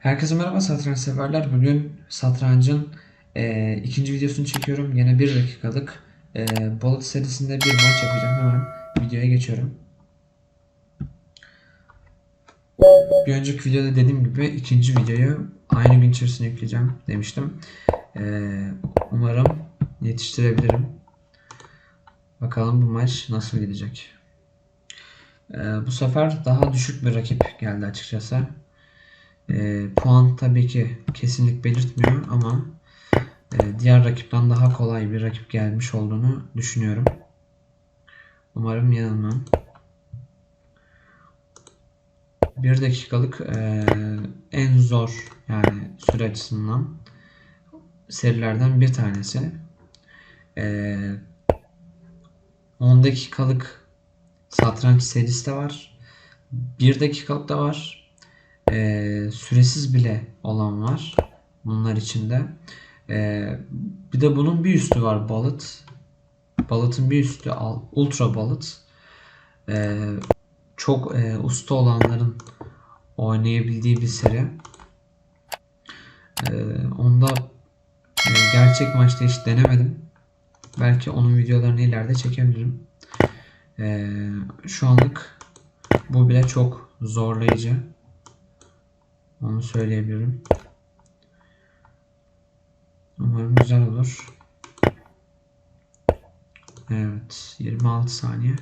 Herkese merhaba satranç severler. Bugün satrancın e, ikinci videosunu çekiyorum. Yine bir dakikalık e, Bullet serisinde bir maç yapacağım. Hemen videoya geçiyorum. Bir önceki videoda dediğim gibi ikinci videoyu aynı gün içerisinde yükleyeceğim demiştim. E, umarım yetiştirebilirim. Bakalım bu maç nasıl gidecek. E, bu sefer daha düşük bir rakip geldi açıkçası. E, puan tabii ki kesinlik belirtmiyor ama e, diğer rakipten daha kolay bir rakip gelmiş olduğunu düşünüyorum. Umarım yanılmam. Bir dakikalık e, en zor yani süre açısından serilerden bir tanesi. E, 10 dakikalık satranç serisi de var. 1 dakikalık da var. Ee, süresiz bile olan var. Bunlar içinde. Ee, bir de bunun bir üstü var Bullet. Bullet'ın bir üstü Ultra Bullet. Ee, çok e, usta olanların oynayabildiği bir seri. Ee, onda e, gerçek maçta hiç denemedim. Belki onun videolarını ileride çekebilirim. Ee, şu anlık bu bile çok zorlayıcı. Onu söyleyebilirim. Umarım güzel olur. Evet. 26 saniye.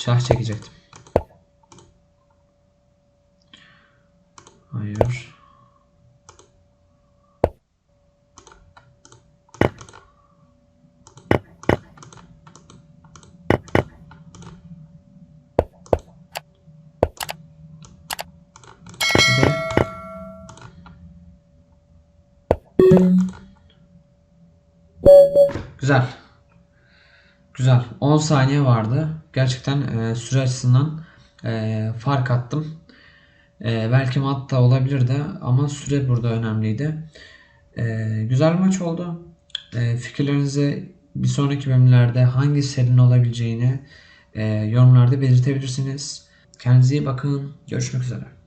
Şah çekecektim. Hayır. Güzel. Güzel. 10 saniye vardı. Gerçekten e, süre açısından e, fark attım. E, belki mat da olabilirdi ama süre burada önemliydi. E, güzel maç oldu. E, fikirlerinizi bir sonraki bölümlerde hangi serinin olabileceğini e, yorumlarda belirtebilirsiniz. Kendinize iyi bakın. Görüşmek üzere.